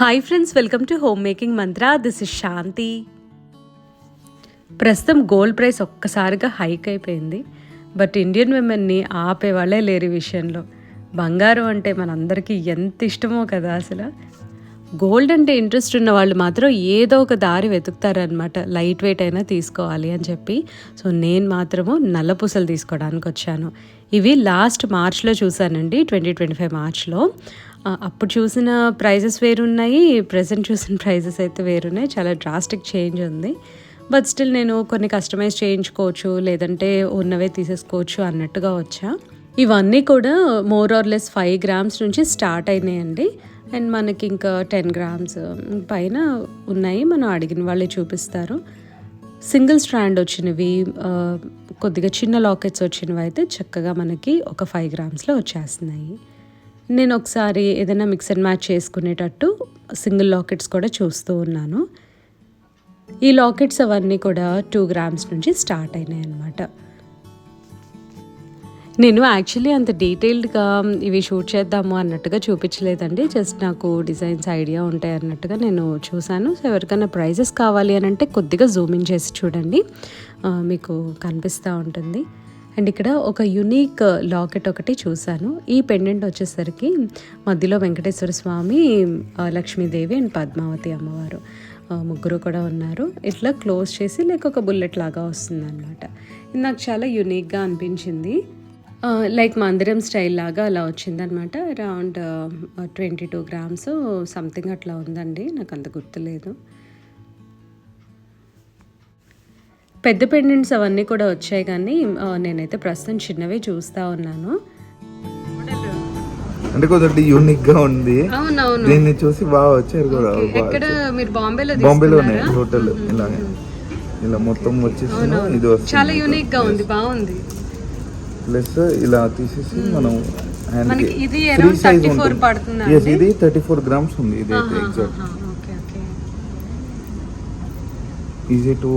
Hi friends welcome to home making Mantra this is Shanti ప్రస్తుతం gold price ఒక్కసారిగా hike అయిపోయింది. But Indian విమెన్ని ఆపే వాళ్ళే లేరు ఈ విషయంలో. బంగారం అంటే మనందరికీ ఎంత ఇష్టమో కదా అసలు. గోల్డ్ అంటే ఇంట్రెస్ట్ ఉన్న వాళ్ళు మాత్రం ఏదో ఒక దారి వెతుకుతారనమాట లైట్ వెయిట్ అయినా తీసుకోవాలి అని చెప్పి. సో నేను మాత్రము నల్ల పూసలు తీసుకోవడానికి వచ్చాను. ఇవి లాస్ట్ మార్చ్లో చూసానండి ట్వంటీ ట్వంటీ ఫైవ్ మార్చ్లో అప్పుడు చూసిన ప్రైజెస్ వేరున్నాయి ప్రజెంట్ చూసిన ప్రైజెస్ అయితే వేరున్నాయి. చాలా డ్రాస్టిక్ చేంజ్ ఉంది. బట్ స్టిల్ నేను కొన్ని కస్టమైజ్ చేయించుకోవచ్చు లేదంటే ఉన్నవే తీసేసుకోవచ్చు అన్నట్టుగా వచ్చా. ఇవన్నీ కూడా more or less five grams నుంచి స్టార్ట్ అయినాయండి. అండ్ మనకి ఇంకా టెన్ గ్రామ్స్ పైన ఉన్నాయి. మనం అడిగిన వాళ్ళే చూపిస్తారు. సింగిల్ స్ట్రాండ్ వచ్చినవి కొద్దిగా చిన్న లాకెట్స్ వచ్చినవి అయితే చక్కగా మనకి ఒక ఫైవ్ గ్రామ్స్లో వచ్చేస్తున్నాయి. నేను ఒకసారి ఏదైనా మిక్స్ అండ్ మ్యాచ్ చేసుకునేటట్టు సింగిల్ లాకెట్స్ కూడా చూస్తూ ఉన్నాను. ఈ లాకెట్స్ అవన్నీ కూడా టూ గ్రామ్స్ నుంచి స్టార్ట్ అయినాయి అన్నమాట. నేను యాక్చువల్లీ అంత డీటెయిల్డ్గా ఇవి షూట్ చేద్దాము అన్నట్టుగా చూపించలేదండి. జస్ట్ నాకు డిజైన్స్ ఐడియా ఉంటాయి అన్నట్టుగా నేను చూశాను. సో ఎవరికైనా ప్రైజెస్ కావాలి అని అంటే కొద్దిగా జూమింగ్ చేసి చూడండి. మీకు కనిపిస్తూ ఉంటుంది. అండ్ ఇక్కడ ఒక యునీక్ లాకెట్ uh, ఒకటి చూశాను. ఈ పెండెంట్ వచ్చేసరికి మధ్యలో వెంకటేశ్వర స్వామి uh, లక్ష్మీదేవి అండ్ పద్మావతి అమ్మవారు uh, ముగ్గురు కూడా ఉన్నారు. ఇట్లా క్లోజ్ చేసి లైక్ ఒక బుల్లెట్ లాగా వస్తుంది అనమాట ఇది నాకు చాలా యునీక్గా అనిపించింది. లైక్ మందిరం స్టైల్ లాగా అలా వచ్చిందనమాట around twenty two grams something అట్లా ఉందండి. నాకు అంత గుర్తులేదు. పెద్ద పెండెంట్స్ అవన్నీ కూడా వచ్చాయి కానీ నేనైతే ప్రస్తుతం చిన్నవే చూస్తూ ఉన్నాను. అంటే కొద్దిగా యూనిక్గా ఉంది. అవునవును. దీన్ని చూసి బాగా వచ్చారు కూడా ఎక్కడ మీరు బాంబేలో బాంబేలో ఉన్నాయి హోటల్ ఇలాగే. ఇలా మొత్తం వచ్చేసి ఇది చాలా యూనిక్గా ఉంది బాగుంది. ప్లస్ ఇలా తీసేసి మనం హ్యాండ్ మనకి ఇది థర్టీ ఫోర్ పడుతుందా ఇది థర్టీ ఫోర్ గ్రామ్స్ ఉంది ఇది exact okay okay easy to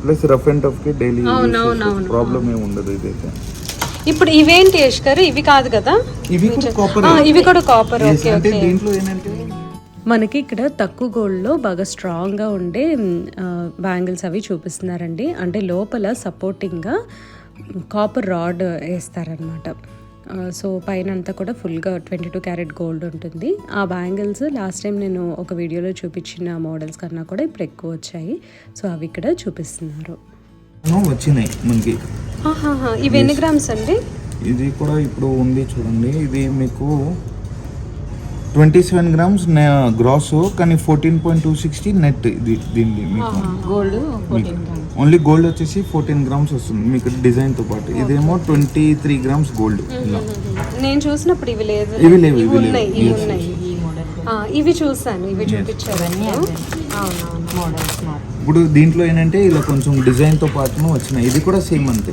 plus rough and టఫ్కి daily. Problem ఏమి ఉండదు ఇదైతే ఇప్పుడు ఇవేంటి యష్ గారు ఇవి కాదు కదా? ఇవి కూడా కాపర్ ఆ, ఇవి కూడా కాపర్ ఓకే అంటే ఓకే. దీంట్లో ఏంటంటే మనకి ఇక్కడ తక్కువ గోల్డ్లో బాగా స్ట్రాంగ్గా ఉండే బ్యాంగిల్స్ అవి చూపిస్తున్నారండి. అంటే లోపల సపోర్టింగ్గా కాపర్ రాడ్ వేస్తారనమాట సో పైన అంతా కూడా ఫుల్గా ట్వంటీ టూ క్యారెట్ గోల్డ్ ఉంటుంది. ఆ బ్యాంగిల్స్ లాస్ట్ టైం నేను ఒక వీడియోలో చూపించిన మోడల్స్ కన్నా కూడా ఇప్పుడు ఎక్కువ వచ్చాయి. సో అవి ఇక్కడ చూపిస్తున్నారు. వచ్చినాయి మనకి. ఇవి ఎన్ని గ్రామ్స్ అండి? ఇది కూడా ఇప్పుడు ఉంది చూడండి. ఇది మీకు ట్వంటీ సెవెన్ గ్రామ్స్ గ్రాస్ కానీ fourteen point two sixty net ఇది దీన్ని మీకు. గోల్డ్ ఓన్లీ గోల్డ్ వచ్చేసి ఫోర్టీన్ గ్రామ్స్ వస్తుంది మీకు డిజైన్తో పాటు. ఇదేమో ట్వంటీ త్రీ గ్రామ్స్ గోల్డ్ ఇలా. నేను చూసినప్పుడు ఇవి లేదు. ఇవి లేవు, ఇవి లేవు. ఉన్నాయి ఇవి చూసాను ఇవి ఇప్పుడు దీంట్లో ఏంటంటే ఇలా కొంచెం డిజైన్తో పాటు వచ్చినాయి. ఇది కూడా సేమ్ అంతే.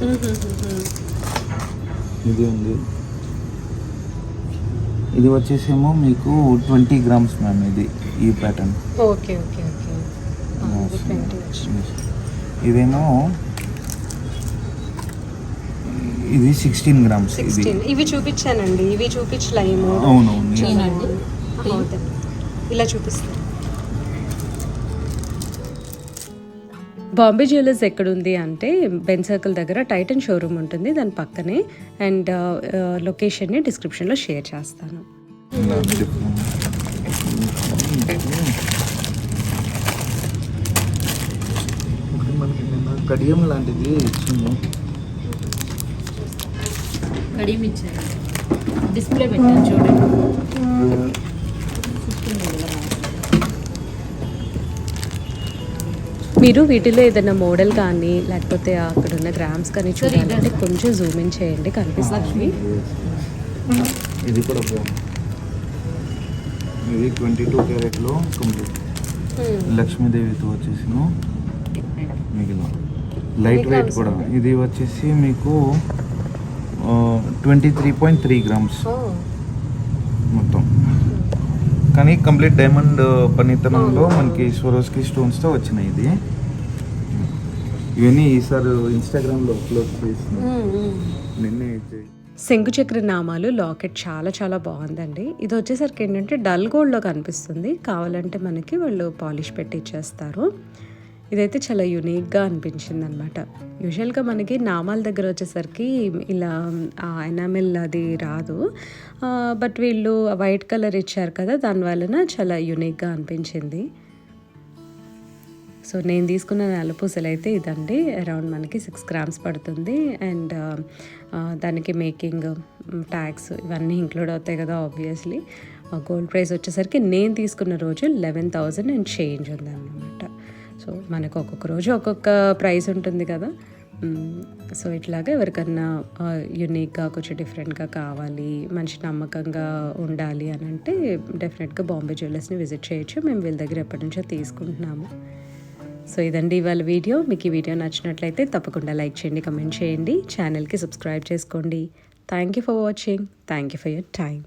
ఇది ఉంది. ఇది వచ్చేసేమో మీకు ట్వంటీ గ్రామ్స్ మ్యామ్ ఇది ఈ ప్యాటర్న్ ఓకే ఓకే ఓకే. ఆ, ఇది 20 వచ్చింది. ఇదేమో ఇది సిక్స్టీన్ గ్రామ్స్ ఇది. 16 ఇవి చూపించానండి. ఇవి చూపించలేము అవునవును ఇలా చూపిస్తాను. బాంబే జ్యువెలర్స్ ఎక్కడుంది అంటే బెన్ సర్కిల్ దగ్గర టైటన్ షోరూమ్ ఉంటుంది దాని పక్కనే. అండ్ లొకేషన్ని డిస్క్రిప్షన్లో షేర్ చేస్తాను. కడియం లాంటిది కడియం ఇచ్చారు. డిస్ప్లే పెట్టాను చూడండి. మీరు వీటిలో ఏదైనా మోడల్ కానీ లేకపోతే అక్కడ ఉన్న గ్రామ్స్ కానీ చూడాలంటే కొంచెం జూమ్ ఇన్ చేయండి కనిపిస్తుంది. ఇది కూడా ఇది ట్వంటీ టూ క్యారెట్లో కంప్లీట్ లక్ష్మీదేవితో వచ్చేసిన మిగిలిన. లైట్ వెయిట్ కూడా. ఇది వచ్చేసి మీకు twenty three point three grams కానీ కంప్లీట్ డైమండ్ పనితనంలో మనకి స్వరోస్కి స్టోన్స్తో వచ్చినాయి ఇది. ఇవన్నీ ఈసారి ఇన్స్టాగ్రామ్లో అప్లోడ్ చేసిన నిన్నే శంకుచక్ర నామాలు లాకెట్ చాలా చాలా బాగుందండి. ఇది వచ్చేసరికి ఏంటంటే డల్ గోల్డ్లో కనిపిస్తుంది. కావాలంటే మనకి వాళ్ళు పాలిష్ పెట్టి ఇచ్చేస్తారు. ఇదైతే చాలా యూనిక్గా అనిపించింది అనమాట యూజువల్గా మనకి నామాల దగ్గర వచ్చేసరికి ఇలా ఎనామిల్ అది రాదు. బట్ వీళ్ళు వైట్ కలర్ ఇచ్చారు కదా దాని వలన చాలా యూనిక్గా అనిపించింది. సో నేను తీసుకున్న నల్లపూసలు అయితే ఇదండి. అరౌండ్ మనకి సిక్స్ గ్రామ్స్ పడుతుంది. అండ్ దానికి మేకింగ్ ట్యాక్స్ ఇవన్నీ ఇంక్లూడ్ అవుతాయి కదా ఆబ్వియస్లీ గోల్డ్ ప్రైస్ వచ్చేసరికి నేను తీసుకున్న రోజు లెవెన్ థౌజండ్ అండ్ చేంజ్ ఉందన్నమాట. సో మనకు ఒక్కొక్క రోజు ఒక్కొక్క ప్రైస్ ఉంటుంది కదా. సో ఇట్లాగా ఎవరికన్నా యూనిక్గా కొంచెం డిఫరెంట్గా కావాలి మంచి నమ్మకంగా ఉండాలి అని అంటే డెఫినెట్గా బాంబే జ్యువెలర్స్ని విజిట్ చేయొచ్చు. మేము వీళ్ళ దగ్గర ఎప్పటి నుంచో తీసుకుంటున్నాము. సో ఇదండి ఇవాళ వీడియో. మీకు ఈ వీడియో నచ్చినట్లయితే తప్పకుండా లైక్ చేయండి కమెంట్ చేయండి. ఛానల్కి సబ్స్క్రైబ్ చేసుకోండి. Thank you for watching thank you for your time